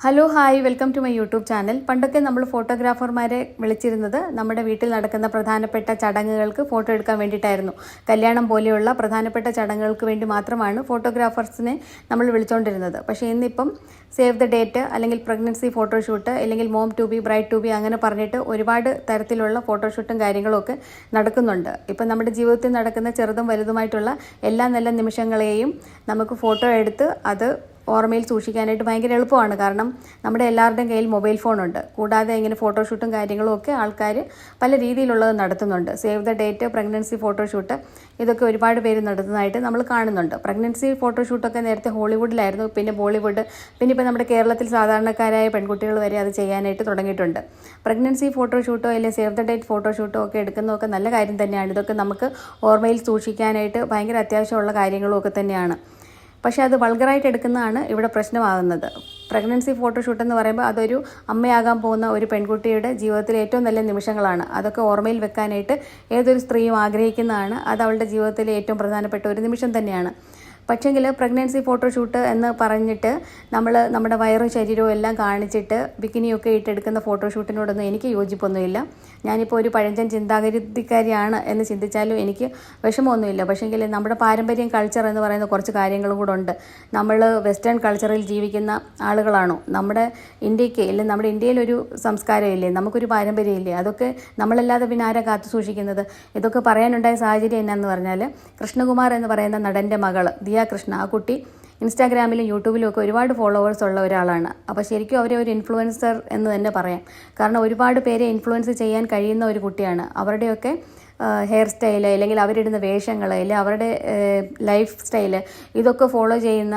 Hello hi welcome to my YouTube channel പണ്ടൊക്കെ നമ്മൾ ഫോട്ടോഗ്രാഫർമാരെ വിളിച്ചിരുന്നത് നമ്മുടെ വീട്ടിൽ നടക്കുന്ന പ്രധാനപ്പെട്ട ചടങ്ങുകൾക്ക് ഫോട്ടോ എടുക്കാൻ വേണ്ടിയിട്ടായിരുന്നു. കല്യാണം പോലെയുള്ള പ്രധാനപ്പെട്ട ചടങ്ങുകൾക്ക് വേണ്ടി മാത്രമാണ് ഫോട്ടോഗ്രാഫേഴ്സിനെ നമ്മൾ വിളിച്ചുകൊണ്ടിരുന്നത് പക്ഷേ ഇന്നിപ്പം സേവ് ദ ഡേറ്റ് അല്ലെങ്കിൽ പ്രഗ്നൻസി ഫോട്ടോഷൂട്ട് അല്ലെങ്കിൽ mom to be bride to be അങ്ങനെ പറഞ്ഞിട്ട് ഒരുപാട് തരത്തിലുള്ള ഫോട്ടോഷൂട്ടും കാര്യങ്ങളൊക്കെ നടക്കുന്നുണ്ട്. ഇപ്പം നമ്മുടെ ജീവിതത്തിൽ നടക്കുന്ന ചെറുതും വലുതുമായിട്ടുള്ള എല്ലാ നല്ല നിമിഷങ്ങളെയും നമുക്ക് ഫോട്ടോ എടുത്ത് അത് ഓർമ്മയിൽ സൂക്ഷിക്കാനായിട്ട് ഭയങ്കര എളുപ്പമാണ്. കാരണം നമ്മുടെ എല്ലാവരുടെയും കയ്യിൽ മൊബൈൽ ഫോണുണ്ട്. കൂടാതെ ഇങ്ങനെ ഫോട്ടോഷൂട്ടും കാര്യങ്ങളും ഒക്കെ ആൾക്കാർ പല രീതിയിലുള്ളത് നടത്തുന്നുണ്ട്. Save the date pregnancy photoshoot ഇതൊക്കെ ഒരുപാട് പേര് നടത്തുന്നതായിട്ട് നമ്മൾ കാണുന്നുണ്ട്. പ്രഗ്നൻസി ഫോട്ടോഷൂട്ടൊക്കെ നേരത്തെ ഹോളിവുഡിലായിരുന്നു. പിന്നെ ബോളിവുഡ് പിന്നെ ഇപ്പോൾ നമ്മുടെ കേരളത്തിൽ സാധാരണക്കാരായ പെൺകുട്ടികൾ വരെ അത് ചെയ്യാനായിട്ട് തുടങ്ങിയിട്ടുണ്ട്. പ്രഗ്നൻസി ഫോട്ടോഷൂട്ടോ അല്ലെങ്കിൽ സേവ് ദ ഡേറ്റ് ഫോട്ടോഷൂട്ടോ ഒക്കെ എടുക്കുന്നതൊക്കെ നല്ല കാര്യം തന്നെയാണ്. ഇതൊക്കെ നമുക്ക് ഓർമ്മയിൽ സൂക്ഷിക്കാനായിട്ട് ഭയങ്കര അത്യാവശ്യമുള്ള കാര്യങ്ങളും ഒക്കെ തന്നെയാണ്. പക്ഷേ അത് വൾഗറായിട്ട് എടുക്കുന്നതാണ് ഇവിടെ പ്രശ്നമാകുന്നത്. പ്രഗ്നൻസി ഫോട്ടോഷൂട്ട് എന്ന് പറയുമ്പോൾ അതൊരു അമ്മയാകാൻ പോകുന്ന ഒരു പെൺകുട്ടിയുടെ ജീവിതത്തിലെ ഏറ്റവും നല്ല നിമിഷങ്ങളാണ്. അതൊക്കെ ഓർമ്മയിൽ വെക്കാനായിട്ട് ഏതൊരു സ്ത്രീയും ആഗ്രഹിക്കുന്നതാണ്. അത് അവളുടെ ജീവിതത്തിലെ ഏറ്റവും പ്രധാനപ്പെട്ട ഒരു നിമിഷം തന്നെയാണ്. പക്ഷേങ്കിൽ പ്രഗ്നൻസി ഫോട്ടോഷൂട്ട് എന്ന് പറഞ്ഞിട്ട് നമ്മൾ നമ്മുടെ വയറും ശരീരവും എല്ലാം കാണിച്ചിട്ട് ബിക്കിനിയൊക്കെ ഇട്ടെടുക്കുന്ന ഫോട്ടോഷൂട്ടിനോടൊന്നും എനിക്ക് യോജിപ്പൊന്നുമില്ല. ഞാനിപ്പോൾ ഒരു പഴഞ്ചൻ ചിന്താഗതിക്കാരിയാണ് എന്ന് ചിന്തിച്ചാലും എനിക്ക് വിഷമമൊന്നുമില്ല. പക്ഷേങ്കിൽ നമ്മുടെ പാരമ്പര്യം കൾച്ചർ എന്ന് പറയുന്ന കുറച്ച് കാര്യങ്ങളും കൂടെ ഉണ്ട്. നമ്മൾ വെസ്റ്റേൺ കൾച്ചറിൽ ജീവിക്കുന്ന ആളുകളാണോ? നമ്മുടെ ഇന്ത്യയ്ക്ക് അല്ലെങ്കിൽ നമ്മുടെ ഇന്ത്യയിലൊരു സംസ്കാരമില്ലേ നമുക്കൊരു പാരമ്പര്യമില്ലേ അതൊക്കെ നമ്മളല്ലാതെ പിന്നെ ആരാ കാത്തു സൂക്ഷിക്കുന്നത്? ഇതൊക്കെ പറയാനുണ്ടായ സാഹചര്യം എന്നാന്ന് പറഞ്ഞാൽ കൃഷ്ണകുമാർ എന്ന് പറയുന്ന നടന്റെ മകൾ ദിയ കൃഷ്ണ ആ കുട്ടി ഇൻസ്റ്റാഗ്രാമിലും യൂട്യൂബിലും ഒക്കെ ഒരുപാട് ഫോളോവേഴ്സ് ഉള്ള ഒരാളാണ്. അപ്പോൾ ശരിക്കും അവരെ ഒരു ഇൻഫ്ലുവൻസർ എന്ന് തന്നെ പറയാം. കാരണം ഒരുപാട് പേരെ ഇൻഫ്ലുവൻസ് ചെയ്യാൻ കഴിയുന്ന ഒരു കുട്ടിയാണ്. അവരുടെയൊക്കെ ഹെയർ സ്റ്റൈൽ അല്ലെങ്കിൽ അവരിടുന്ന വേഷങ്ങൾ അല്ലെങ്കിൽ അവരുടെ ലൈഫ് സ്റ്റൈൽ ഇതൊക്കെ ഫോളോ ചെയ്യുന്ന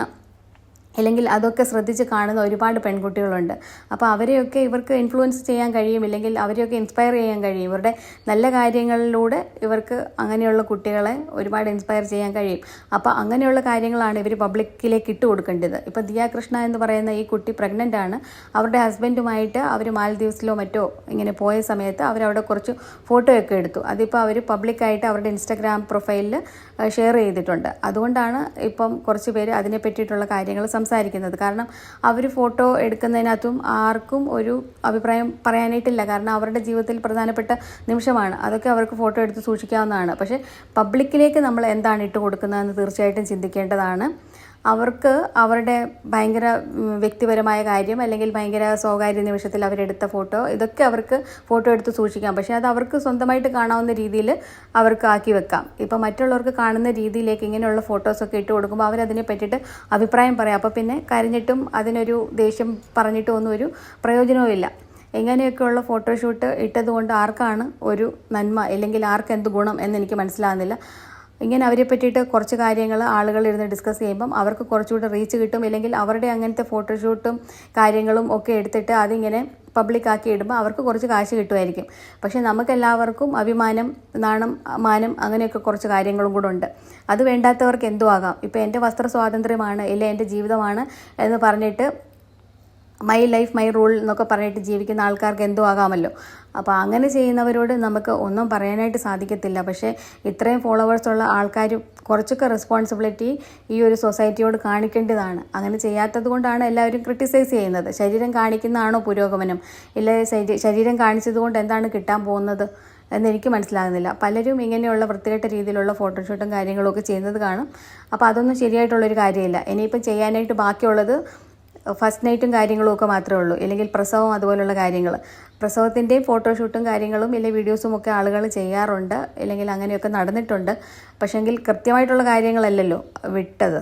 അല്ലെങ്കിൽ അതൊക്കെ ശ്രദ്ധിച്ച് കാണുന്ന ഒരുപാട് പെൺകുട്ടികളുണ്ട്. അപ്പോൾ അവരെയൊക്കെ ഇവർക്ക് ഇൻഫ്ലുവൻസ് ചെയ്യാൻ കഴിയും ഇല്ലെങ്കിൽ അവരെയൊക്കെ ഇൻസ്പയർ ചെയ്യാൻ കഴിയും. ഇവരുടെ നല്ല കാര്യങ്ങളിലൂടെ ഇവർക്ക് അങ്ങനെയുള്ള കുട്ടികളെ ഒരുപാട് ഇൻസ്പയർ ചെയ്യാൻ കഴിയും. അപ്പോൾ അങ്ങനെയുള്ള കാര്യങ്ങളാണ് ഇവർ പബ്ലിക്കിലേക്ക് ഇട്ട് കൊടുക്കേണ്ടത്. ഇപ്പോൾ ദിയ കൃഷ്ണ എന്ന് പറയുന്ന ഈ കുട്ടി പ്രഗ്നന്റ് ആണ്. അവരുടെ ഹസ്ബൻഡുമായിട്ട് അവർ മാലദ്വീപ്സിലോ മറ്റോ ഇങ്ങനെ പോയ സമയത്ത് അവരവിടെ കുറച്ച് ഫോട്ടോയൊക്കെ എടുത്തു. അതിപ്പോൾ അവർ പബ്ലിക്കായിട്ട് അവരുടെ ഇൻസ്റ്റാഗ്രാം പ്രൊഫൈലിൽ ഷെയർ ചെയ്തിട്ടുണ്ട്. അതുകൊണ്ടാണ് ഇപ്പം കുറച്ച് പേര് അതിനെ പറ്റിയിട്ടുള്ള കാര്യങ്ങൾ സംസാരിക്കുന്നത്. കാരണം അവർ ഫോട്ടോ എടുക്കുന്നതിനകത്തും ആർക്കും ഒരു അഭിപ്രായം പറയാനായിട്ടില്ല. കാരണം അവരുടെ ജീവിതത്തിൽ പ്രധാനപ്പെട്ട നിമിഷമാണ്. അതൊക്കെ അവർക്ക് ഫോട്ടോ എടുത്ത് സൂക്ഷിക്കാവുന്നതാണ്. പക്ഷേ പബ്ലിക്കിലേക്ക് നമ്മൾ എന്താണ് ഇട്ട് കൊടുക്കുന്നതെന്ന് തീർച്ചയായിട്ടും ചിന്തിക്കേണ്ടതാണ്. അവർക്ക് അവരുടെ ഭയങ്കര വ്യക്തിപരമായ കാര്യം അല്ലെങ്കിൽ ഭയങ്കര സ്വകാര്യ നിമിഷത്തിൽ അവരെടുത്ത ഫോട്ടോ ഇതൊക്കെ അവർക്ക് ഫോട്ടോ എടുത്ത് സൂക്ഷിക്കാം. പക്ഷേ അത് അവർക്ക് സ്വന്തമായിട്ട് കാണാവുന്ന രീതിയിൽ അവർക്ക് ആക്കി വെക്കാം. ഇപ്പം മറ്റുള്ളവർക്ക് കാണുന്ന രീതിയിലേക്ക് ഇങ്ങനെയുള്ള ഫോട്ടോസൊക്കെ ഇട്ട് കൊടുക്കുമ്പോൾ അവരതിനെ പറ്റിയിട്ട് അഭിപ്രായം പറയാം. അപ്പോൾ പിന്നെ കരഞ്ഞിട്ടും അതിനൊരു ദേഷ്യം പറഞ്ഞിട്ടും ഒന്നും ഒരു പ്രയോജനവുമില്ല ഇങ്ങനെയൊക്കെയുള്ള ഫോട്ടോഷൂട്ട് ഇട്ടതുകൊണ്ട് ആർക്കാണ് ഒരു നന്മ അല്ലെങ്കിൽ ആർക്കെന്ത് ഗുണം എന്ന് എനിക്ക് മനസ്സിലാകുന്നില്ല. ഇങ്ങനെ അവരെ പറ്റിയിട്ട് കുറച്ച് കാര്യങ്ങൾ ആളുകൾ ഇരുന്ന് ഡിസ്കസ് ചെയ്യുമ്പം അവർക്ക് കുറച്ചുകൂടെ റീച്ച് കിട്ടും. ഇല്ലെങ്കിൽ അവരുടെ അങ്ങനത്തെ ഫോട്ടോഷൂട്ടും കാര്യങ്ങളും ഒക്കെ എടുത്തിട്ട് അതിങ്ങനെ പബ്ലിക്കാക്കി ഇടുമ്പോൾ അവർക്ക് കുറച്ച് കാശ് കിട്ടുമായിരിക്കും. പക്ഷേ നമുക്കെല്ലാവർക്കും അഭിമാനം നാണം മാനം അങ്ങനെയൊക്കെ കുറച്ച് കാര്യങ്ങളും കൂടെ ഉണ്ട്. അത് വേണ്ടാത്തവർക്ക് എന്തുവാകാം? ഇപ്പോൾ എന്റെ വസ്ത്ര സ്വാതന്ത്ര്യമാണ് ഇല്ല എന്റെ ജീവിതമാണ് എന്ന് പറഞ്ഞിട്ട് മൈ ലൈഫ് മൈ റൂൾ എന്നൊക്കെ പറഞ്ഞിട്ട് ജീവിക്കുന്ന ആൾക്കാർക്ക് എന്തോ ആകാമല്ലോ. അപ്പോൾ അങ്ങനെ ചെയ്യുന്നവരോട് നമുക്ക് ഒന്നും പറയാനായിട്ട് സാധിക്കത്തില്ല. പക്ഷേ ഇത്രയും ഫോളോവേഴ്സ് ഉള്ള ആൾക്കാർ കുറച്ചൊക്കെ റെസ്പോൺസിബിലിറ്റി ഈ ഒരു സൊസൈറ്റിയോട് കാണിക്കേണ്ടതാണ്. അങ്ങനെ ചെയ്യാത്തത് കൊണ്ടാണ് എല്ലാവരും ക്രിട്ടിസൈസ് ചെയ്യുന്നത്. ശരീരം കാണിക്കുന്നതാണോ പുരോഗമനം? ഇല്ല ശരീരം കാണിച്ചത് കൊണ്ട് എന്താണ് കിട്ടാൻ പോകുന്നത് എന്നെനിക്ക് മനസ്സിലാകുന്നില്ല. പലരും ഇങ്ങനെയുള്ള വൃത്തികെട്ട രീതിയിലുള്ള ഫോട്ടോഷൂട്ടും കാര്യങ്ങളും ഒക്കെ ചെയ്യുന്നത് കാണും. അപ്പോൾ അതൊന്നും ശരിയായിട്ടുള്ളൊരു കാര്യമില്ല. ഇനിയിപ്പം ചെയ്യാനായിട്ട് ബാക്കിയുള്ളത് ഫസ്റ്റ് നൈറ്റും കാര്യങ്ങളും ഒക്കെ മാത്രമേ ഉള്ളൂ. ഇല്ലെങ്കിൽ പ്രസവം അതുപോലുള്ള കാര്യങ്ങൾ പ്രസവത്തിന്റെയും ഫോട്ടോഷൂട്ടും കാര്യങ്ങളും ഇല്ലെങ്കിൽ വീഡിയോസും ഒക്കെ ആളുകൾ ചെയ്യാറുണ്ട്. ഇല്ലെങ്കിൽ അങ്ങനെയൊക്കെ നടന്നിട്ടുണ്ട്. പക്ഷേങ്കിൽ കൃത്യമായിട്ടുള്ള കാര്യങ്ങളല്ലല്ലോ വിട്ടത്.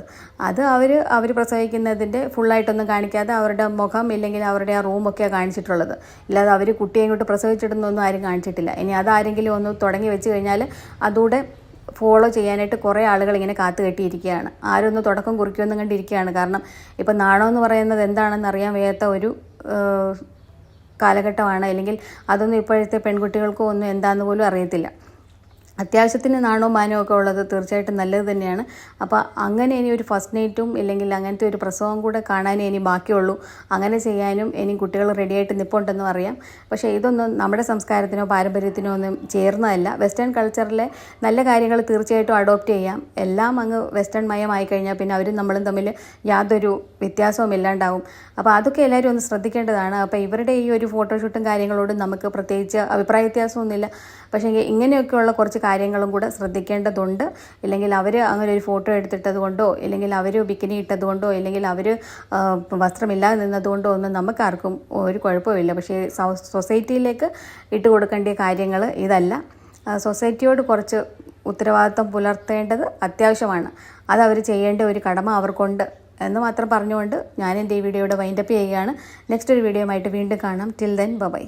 അത് അവർ അവർ പ്രസവിക്കുന്നതിന്റെ ഫുള്ളായിട്ടൊന്നും കാണിക്കാതെ അവരുടെ മുഖം ഇല്ലെങ്കിൽ അവരുടെ ആ റൂമൊക്കെയാണ് കാണിച്ചിട്ടുള്ളത്. ഇല്ലാതെ അവർ കുട്ടിയെ ഇങ്ങോട്ട് പ്രസവിച്ചിടുന്നൊന്നും ആരും കാണിച്ചിട്ടില്ല. ഇനി അതാരെങ്കിലും ഒന്ന് തുടങ്ങി വെച്ച് കഴിഞ്ഞാൽ അതുകൂടെ ഫോളോ ചെയ്യാനായിട്ട് കുറേ ആളുകൾ ഇങ്ങനെ കാത്തു കെട്ടിയിരിക്കുകയാണ്. ആരൊന്ന് തുടക്കം കുറിക്കുമെന്ന് കണ്ടിരിക്കുകയാണ്. കാരണം ഇപ്പം നാണോ എന്ന് പറയുന്നത് എന്താണെന്ന് അറിയാൻ വയ്യാത്ത ഒരു കാലഘട്ടമാണ്. അല്ലെങ്കിൽ അതൊന്നും ഇപ്പോഴത്തെ പെൺകുട്ടികൾക്കോ ഒന്നും എന്താണെന്ന് പോലും അറിയത്തില്ല. അത്യാവശ്യത്തിന് നാണോ മാനോ ഒക്കെ ഉള്ളത് തീർച്ചയായിട്ടും നല്ലത് തന്നെയാണ്. അപ്പോൾ അങ്ങനെ ഇനി ഒരു ഫസ്റ്റ് നൈറ്റും ഇല്ലെങ്കിൽ അങ്ങനത്തെ ഒരു പ്രസവം കൂടെ കാണാനേ ഇനി ബാക്കിയുള്ളൂ. അങ്ങനെ ചെയ്യാനും ഇനി കുട്ടികൾ റെഡിയായിട്ട് നിൽപ്പുണ്ടെന്നും അറിയാം. പക്ഷേ ഇതൊന്നും നമ്മുടെ സംസ്കാരത്തിനോ പാരമ്പര്യത്തിനോ ഒന്നും ചേർന്നതല്ല. വെസ്റ്റേൺ കൾച്ചറിലെ നല്ല കാര്യങ്ങൾ തീർച്ചയായിട്ടും അഡോപ്റ്റ് ചെയ്യാം. എല്ലാം അങ്ങ് വെസ്റ്റേൺ മയമായി കഴിഞ്ഞാൽ പിന്നെ അവരും നമ്മളും തമ്മിൽ യാതൊരു വ്യത്യാസവും ഇല്ലാണ്ടാവും. അപ്പോൾ അതൊക്കെ എല്ലാവരും ഒന്ന് ശ്രദ്ധിക്കേണ്ടതാണ്. അപ്പോൾ ഇവരുടെ ഈ ഒരു ഫോട്ടോഷൂട്ടും കാര്യങ്ങളോടും നമുക്ക് പ്രത്യേകിച്ച് അഭിപ്രായ വ്യത്യാസമൊന്നുമില്ല. പക്ഷേ ഇങ്ങനെയൊക്കെയുള്ള കുറച്ച് കാര്യങ്ങളും കൂടെ ശ്രദ്ധിക്കേണ്ടതുണ്ട്. ഇല്ലെങ്കിൽ അവർ അങ്ങനെ ഒരു ഫോട്ടോ എടുത്തിട്ടത് കൊണ്ടോ ഇല്ലെങ്കിൽ അവർ ബിക്കിനി ഇട്ടത് കൊണ്ടോ ഇല്ലെങ്കിൽ അവർ വസ്ത്രമില്ലാതെ നിന്നതുകൊണ്ടോ ഒന്നും നമുക്കാർക്കും ഒരു കുഴപ്പമില്ല. പക്ഷേ സൊസൈറ്റിയിലേക്ക് ഇട്ട് കൊടുക്കേണ്ട കാര്യങ്ങൾ ഇതല്ല. സൊസൈറ്റിയോട് കുറച്ച് ഉത്തരവാദിത്വം പുലർത്തേണ്ടത് അത്യാവശ്യമാണ്. അത് അവർ ചെയ്യേണ്ട ഒരു കടമ അവർക്കുണ്ട് എന്ന് മാത്രം പറഞ്ഞുകൊണ്ട് ഞാൻ ഈ വീഡിയോയുടെ വൈൻഡപ്പ് ചെയ്യുകയാണ്. നെക്സ്റ്റ് ഒരു വീഡിയോ ആയിട്ട് വീണ്ടും കാണാം. Till then bye